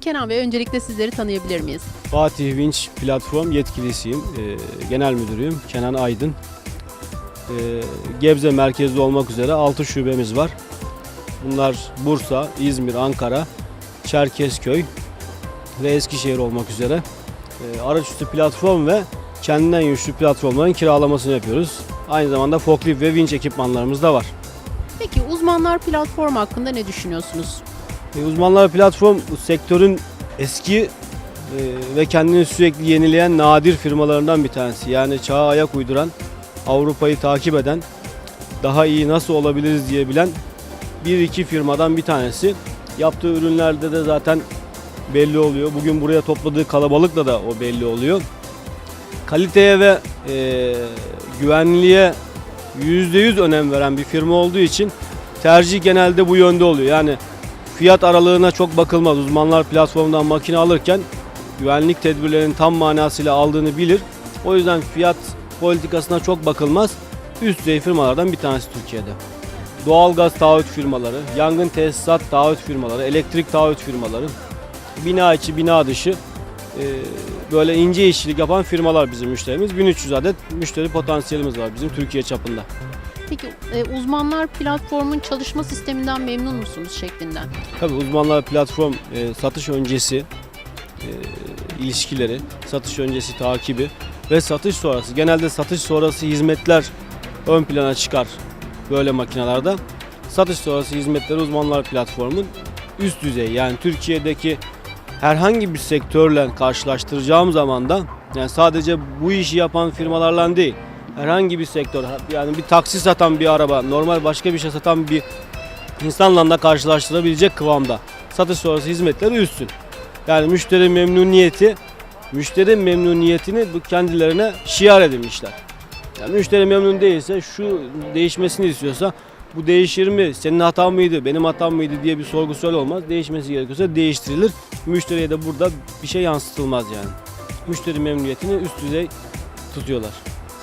Kenan Bey öncelikle sizleri tanıyabilir miyiz? Fatih Vinç platform yetkilisiyim. Ee, genel müdürüyüm Kenan Aydın. Ee, Gebze merkezli olmak üzere 6 şubemiz var. Bunlar Bursa, İzmir, Ankara, Çerkezköy ve Eskişehir olmak üzere. Ee, araçüstü platform ve kendinden yüklü platformların kiralamasını yapıyoruz. Aynı zamanda forklift ve vinç ekipmanlarımız da var. Peki uzmanlar platform hakkında ne düşünüyorsunuz? E, Uzmanlar platform sektörün eski e, ve kendini sürekli yenileyen nadir firmalarından bir tanesi. Yani çağa ayak uyduran, Avrupa'yı takip eden, daha iyi nasıl olabiliriz diye bilen bir iki firmadan bir tanesi. Yaptığı ürünlerde de zaten belli oluyor. Bugün buraya topladığı kalabalıkla da o belli oluyor. Kaliteye ve e, güvenliğe %100 önem veren bir firma olduğu için tercih genelde bu yönde oluyor. Yani fiyat aralığına çok bakılmaz. Uzmanlar platformdan makine alırken güvenlik tedbirlerinin tam manasıyla aldığını bilir. O yüzden fiyat politikasına çok bakılmaz. Üst düzey firmalardan bir tanesi Türkiye'de. Doğalgaz taahhüt firmaları, yangın tesisat taahhüt firmaları, elektrik taahhüt firmaları, bina içi bina dışı böyle ince işçilik yapan firmalar bizim müşterimiz. 1300 adet müşteri potansiyelimiz var bizim Türkiye çapında. Peki e, uzmanlar platformun çalışma sisteminden memnun musunuz şeklinden? Tabii uzmanlar platform e, satış öncesi e, ilişkileri, satış öncesi takibi ve satış sonrası. Genelde satış sonrası hizmetler ön plana çıkar böyle makinelerde. Satış sonrası hizmetleri uzmanlar platformun üst düzey yani Türkiye'deki herhangi bir sektörle karşılaştıracağım zaman da yani sadece bu işi yapan firmalarla değil herhangi bir sektör yani bir taksi satan bir araba normal başka bir şey satan bir insanla da karşılaştırabilecek kıvamda. Satış sonrası hizmetleri üstün. Yani müşteri memnuniyeti, müşteri memnuniyetini bu kendilerine şiar edinmişler. Yani müşteri memnun değilse şu değişmesini istiyorsa bu değişir mi? Senin hatan mıydı? Benim hatam mıydı diye bir sorgu sual olmaz. Değişmesi gerekiyorsa değiştirilir. Müşteriye de burada bir şey yansıtılmaz yani. Müşteri memnuniyetini üst düzey tutuyorlar.